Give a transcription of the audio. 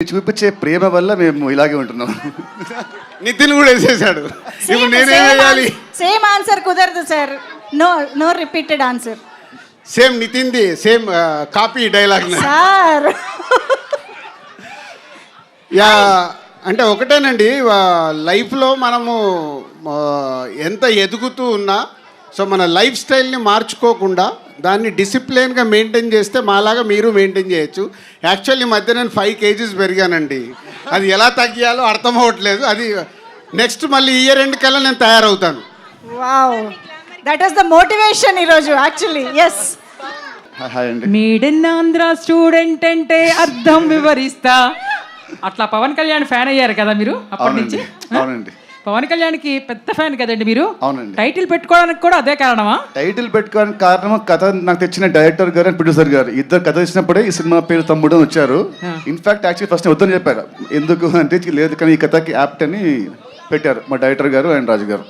చూపించే ప్రేమ వల్ల మేము ఇలాగే ఉంటున్నాం. నితిన్ కూడా వేసేసాడు ఇప్పుడు నేనేం వేయాలి సేమ్ ఆన్సర్ కుదరదు sir no no repeated answer same నితిన్ది same copy dialogue sir yeah అంటే ఒకటేనండి లైఫ్లో మనము ఎంత ఎదుగుతూ ఉన్నా సో మన లైఫ్ స్టైల్ని మార్చుకోకుండా దాన్ని డిసిప్లిన్గా మెయింటైన్ చేస్తే మాలాగా మీరు మెయింటైన్ చేయొచ్చు. యాక్చువల్లీ మధ్య నేను ఫైవ్ కేజీస్ పెరిగానండి. అది ఎలా తగ్గియాలో అర్థం అవ్వట్లేదు. అది నెక్స్ట్ మళ్ళీ ఇయర్ ఎండ్ కల్లా నేను తయారవుతాను. Wow. That is the motivation ఈరోజు యాక్చువల్లీ ఎస్ మీడిన్ ఆంధ్ర స్టూడెంట్ అంటే అర్థం వివరిస్తా. అట్లా పవన్ కళ్యాణ్ ఫ్యాన్ అయ్యారు కదా మీరు అప్పటి నుంచి? అవునండి. పవన్ కళ్యాణ్కి పెద్ద ఫ్యాన్ కదండి మీరు. అవునండి. టైటిల్ పెట్టుకోవడానికి కూడా అదే కారణమా? టైటిల్ పెట్టుకోవడానికి కారణం కథ నాకు తెచ్చిన డైరెక్టర్ గారు అండ్ ప్రొడ్యూసర్ గారు. ఇద్దరు కథ ఇచ్చినప్పుడే ఈ సినిమా పేరు తమ్ముడు అని వచ్చారు. ఇన్ఫాక్ట్ యాక్చువల్లీ ఫస్ట్ వద్దని చెప్పారు ఎందుకు అంటే లేదు కానీ ఈ కథకి యాప్ట్ అని పెట్టారు మా డైరెక్టర్ గారు అండ్ రాజు గారు.